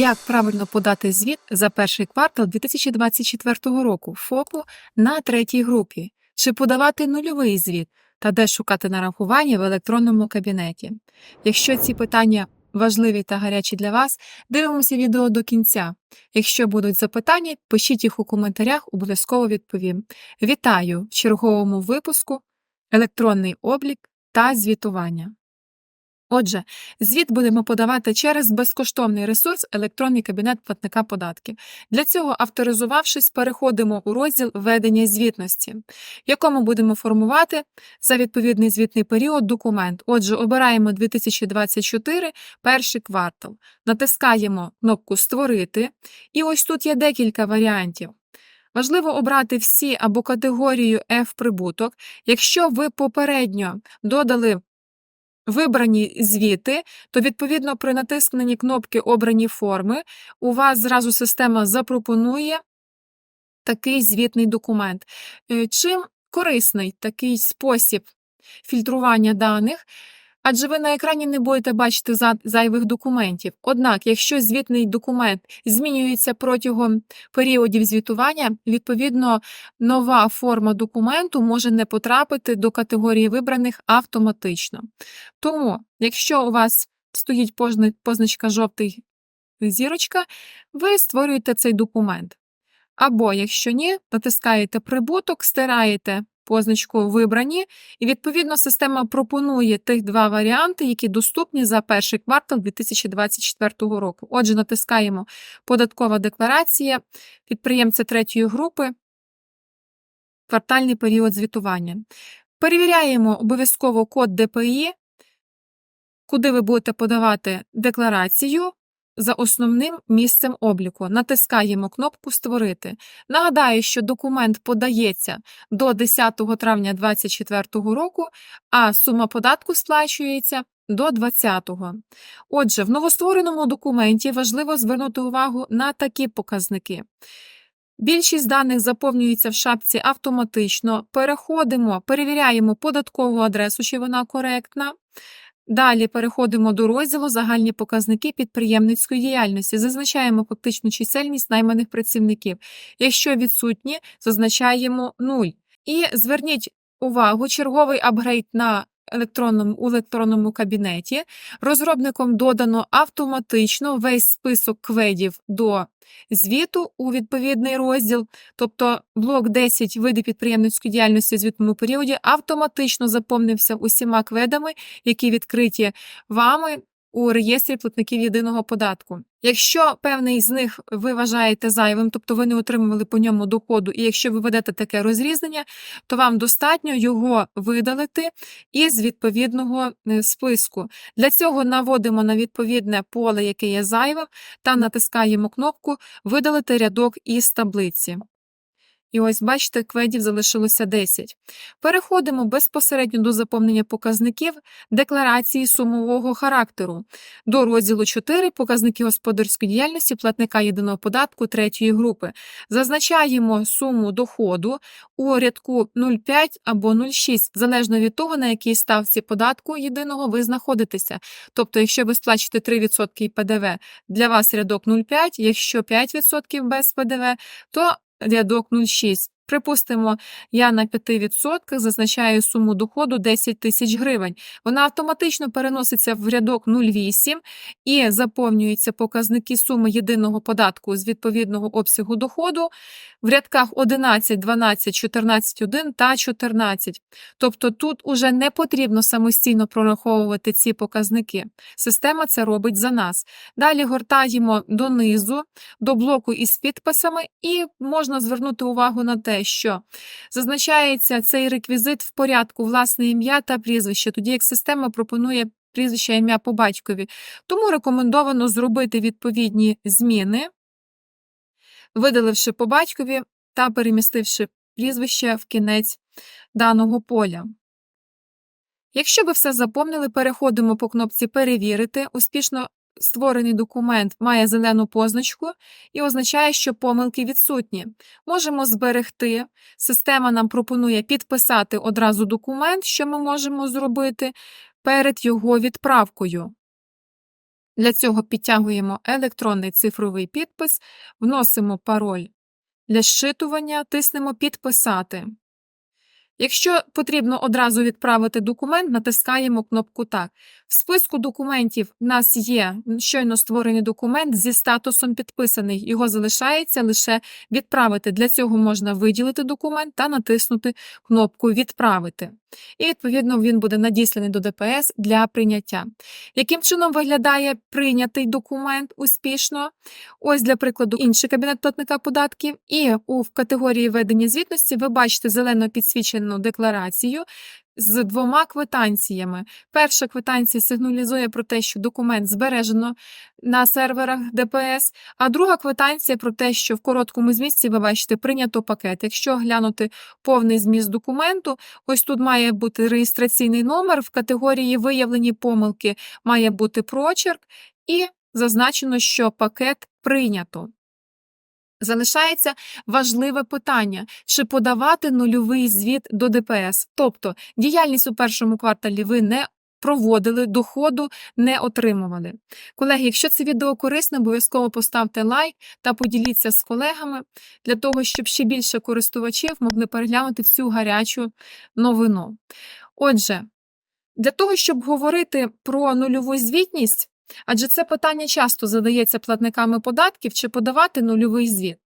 Як правильно подати звіт за перший квартал 2024 року ФОПу на третій групі? Чи подавати нульовий звіт та де шукати нарахування в електронному кабінеті? Якщо ці питання важливі та гарячі для вас, дивимося відео до кінця. Якщо будуть запитання, пишіть їх у коментарях, обов'язково відповім. Вітаю в черговому випуску електронний облік та звітування. Отже, звіт будемо подавати через безкоштовний ресурс електронний кабінет платника податків. Для цього, авторизувавшись, переходимо у розділ ведення звітності, в якому будемо формувати за відповідний звітний період документ. Отже, обираємо 2024 перший квартал, натискаємо кнопку Створити, і ось тут є декілька варіантів. Важливо обрати всі або категорію F прибуток, якщо ви попередньо додали вибрані звіти, то відповідно при натискненні кнопки Обрані форми у вас зразу система запропонує такий звітний документ. Е, Чим корисний такий спосіб фільтрування даних? Адже ви на екрані не будете бачити зайвих документів. Однак, якщо звітний документ змінюється протягом періодів звітування, відповідно нова форма документу може не потрапити до категорії вибраних автоматично. Тому, якщо у вас стоїть позначка жовтий зірочка, ви створюєте цей документ. Або, якщо ні, натискаєте прибуток, стираєте позначку вибрані, і відповідно система пропонує тих два варіанти, які доступні за перший квартал 2024 року. Отже, натискаємо податкова декларація підприємця третьої групи, квартальний період звітування. Перевіряємо обов'язково код ДПІ, куди ви будете подавати декларацію за основним місцем обліку. Натискаємо кнопку Створити. Нагадаю, що документ подається до 10 травня 2024 року, а сума податку сплачується до 20-го. Отже, в новоствореному документі важливо звернути увагу на такі показники. Більшість даних заповнюється в шапці автоматично. Переходимо, перевіряємо податкову адресу, чи вона коректна. Далі переходимо до розділу Загальні показники підприємницької діяльності. Зазначаємо фактичну чисельність найманих працівників. Якщо відсутні, зазначаємо 0. І зверніть увагу, черговий апгрейд на електронному, у електронному кабінеті. Розробником додано автоматично весь список кведів до звіту у відповідний розділ, тобто блок 10 види підприємницької діяльності у звітному періоді автоматично заповнився усіма кведами, які відкриті вами у реєстрі платників єдиного податку. Якщо певний з них ви вважаєте зайвим, тобто ви не отримували по ньому доходу, і якщо ви ведете таке розрізнення, то вам достатньо його видалити із відповідного е, списку. Для цього наводимо на відповідне поле, яке є зайвим, та натискаємо кнопку Видалити рядок із таблиці. І ось, бачите, кведів залишилося 10. Переходимо безпосередньо до заповнення показників декларації сумового характеру. До розділу 4 показники господарської діяльності платника єдиного податку третьої групи. Зазначаємо суму доходу у рядку 0,5 або 0,6, залежно від того, на якій ставці податку єдиного ви знаходитеся. Тобто, якщо ви сплачуєте 3% ПДВ, для вас рядок 0,5, якщо 5% без ПДВ, то рядок 0,6. Припустимо, я на 5% зазначаю суму доходу 10 тисяч гривень. Вона автоматично переноситься в рядок 0,8 і заповнюються показники суми єдиного податку з відповідного обсягу доходу в рядках 11, 12, 14, 1 та 14. Тобто тут уже не потрібно самостійно прораховувати ці показники. Система це робить за нас. Далі гортаємо донизу, до блоку із підписами, і можна звернути увагу на те, що зазначається цей реквізит в порядку власне ім'я та прізвище, тоді як система пропонує прізвище ім'я по батькові. Тому рекомендовано зробити відповідні зміни, видаливши по батькові та перемістивши прізвище в кінець даного поля. Якщо ви все заповнили, переходимо по кнопці Перевірити. Успішно створений документ має зелену позначку і означає, що помилки відсутні. Можемо зберегти. Система нам пропонує підписати одразу документ, що ми можемо зробити перед його відправкою. Для цього підтягуємо електронний цифровий підпис, вносимо пароль для щитування, тиснемо Підписати. Якщо потрібно одразу відправити документ, натискаємо кнопку Так. В списку документів в нас є щойно створений документ зі статусом підписаний. Його залишається лише відправити. Для цього можна виділити документ та натиснути кнопку Відправити. І, відповідно, він буде надісланий до ДПС для прийняття. Яким чином виглядає прийнятий документ успішно? Ось, для прикладу, інший кабінет платника податків. І у категорії ведення звітності ви бачите зелено підсвічену декларацію з двома квитанціями. Перша квитанція сигналізує про те, що документ збережено на серверах ДПС, а друга квитанція про те, що в короткому змісті ви бачите прийнято пакет. Якщо глянути повний зміст документу, ось тут має бути реєстраційний номер, в категорії виявлені помилки має бути прочерк, і зазначено, що пакет прийнято. Залишається важливе питання, чи подавати нульовий звіт до ДПС. Тобто діяльність у першому кварталі ви не проводили, доходу не отримували. Колеги, якщо це відео корисне, обов'язково поставте лайк та поділіться з колегами для того, щоб ще більше користувачів могли переглянути всю гарячу новину. Отже, для того, щоб говорити про нульову звітність, адже це питання часто задається платниками податків, чи подавати нульовий звіт.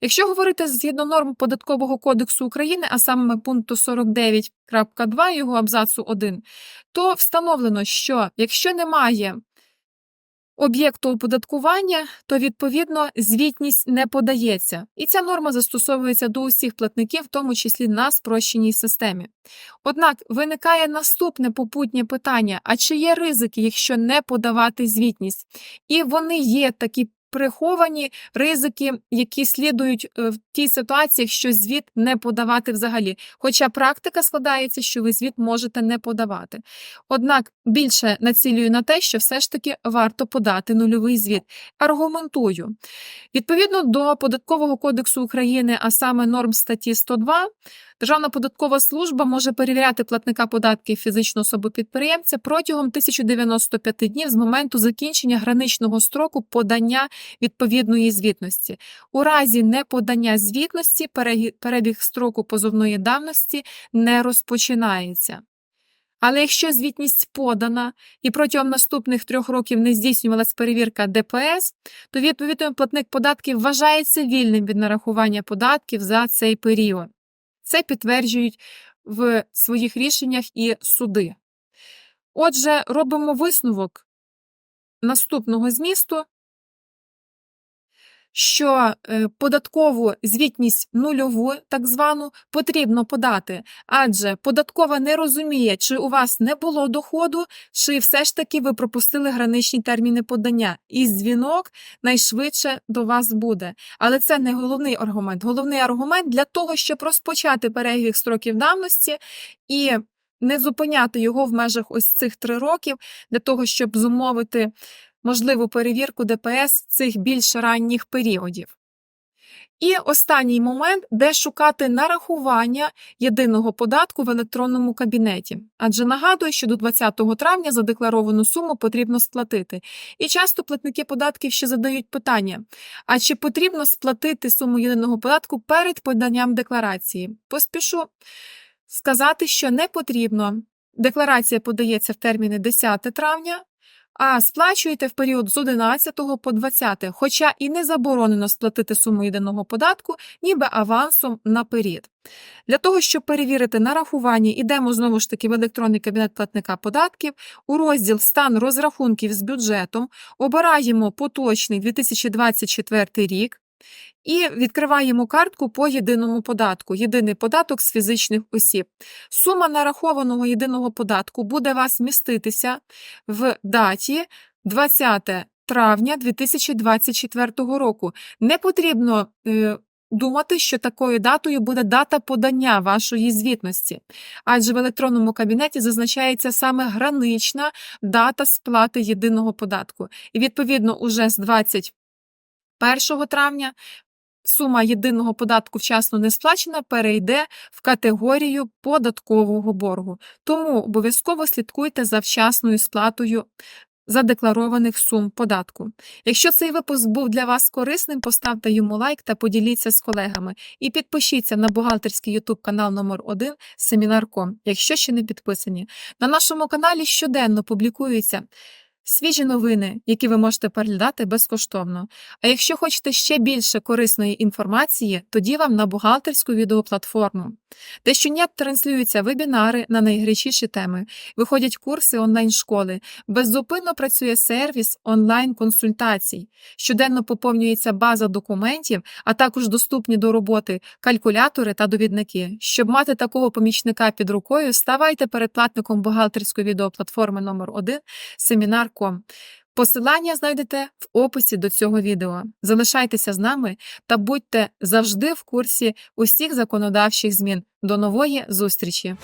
Якщо говорити згідно норм Податкового кодексу України, а саме пункту 49.2 його абзацу 1, то встановлено, що якщо немає об'єкту оподаткування, то відповідно звітність не подається. І ця норма застосовується до усіх платників, в тому числі на спрощеній системі. Однак виникає наступне попутнє питання: а чи є ризики, якщо не подавати звітність? І вони є такі приховані ризики, які слідують е, в тій ситуації, якщо звіт не подавати взагалі. Хоча практика складається, що ви звіт можете не подавати. Однак більше націлюю на те, що все ж таки варто подати нульовий звіт. Аргументую. Відповідно до Податкового кодексу України, а саме норм статті 102, Державна податкова служба може перевіряти платника податків фізичну особу підприємця протягом 1095 днів з моменту закінчення граничного строку подання відповідної звітності. У разі неподання звітності перебіг строку позовної давності не розпочинається. Але якщо звітність подана і протягом наступних трьох років не здійснювалась перевірка ДПС, то відповідно платник податків вважається вільним від нарахування податків за цей період. Це підтверджують в своїх рішеннях і суди. Отже, робимо висновок наступного змісту, що е, податкову звітність нульову, так звану, потрібно подати, адже податкова не розуміє, чи у вас не було доходу, чи все ж таки ви пропустили граничні терміни подання, і дзвінок найшвидше до вас буде. Але це не головний аргумент. Головний аргумент для того, щоб розпочати перебіг строків давності і не зупиняти його в межах ось цих три років, для того, щоб зумовити можливу перевірку ДПС цих більш ранніх періодів. І останній момент, де шукати нарахування єдиного податку в електронному кабінеті. Адже нагадую, що до 20 травня задекларовану суму потрібно сплатити. І часто платники податків ще задають питання: а чи потрібно сплатити суму єдиного податку перед поданням декларації? Поспішу сказати, що не потрібно. Декларація подається в терміни 10 травня, а сплачуєте в період з 11 по 20, хоча і не заборонено сплатити суму єдиного податку, ніби авансом на період. Для того, щоб перевірити нарахування, йдемо знову ж таки в електронний кабінет платника податків, у розділ Стан розрахунків з бюджетом, обираємо поточний 2024 рік. І відкриваємо картку по єдиному податку, єдиний податок з фізичних осіб. Сума нарахованого єдиного податку буде вас міститися в даті 20 травня 2024 року. Не потрібно е, думати, що такою датою буде дата подання вашої звітності, адже в електронному кабінеті зазначається саме гранична дата сплати єдиного податку. І відповідно, уже з 21 травня сума єдиного податку вчасно не сплачена перейде в категорію податкового боргу. Тому обов'язково слідкуйте за вчасною сплатою задекларованих сум податку. Якщо цей випуск був для вас корисним, поставте йому лайк та поділіться з колегами. І підпишіться на бухгалтерський YouTube канал номер 1 Семінар.ком, якщо ще не підписані. На нашому каналі щоденно публікуються свіжі новини, які ви можете переглядати безкоштовно. А якщо хочете ще більше корисної інформації, тоді вам на бухгалтерську відеоплатформу, де щодня транслюються вебінари на найгарячіші теми, виходять курси онлайн-школи, беззупинно працює сервіс онлайн-консультацій, щоденно поповнюється база документів, а також доступні до роботи калькулятори та довідники. Щоб мати такого помічника під рукою, ставайте передплатником бухгалтерської відеоплатформи номер 1 семінар.ком. Посилання знайдете в описі до цього відео. Залишайтеся з нами та будьте завжди в курсі усіх законодавчих змін. До нової зустрічі!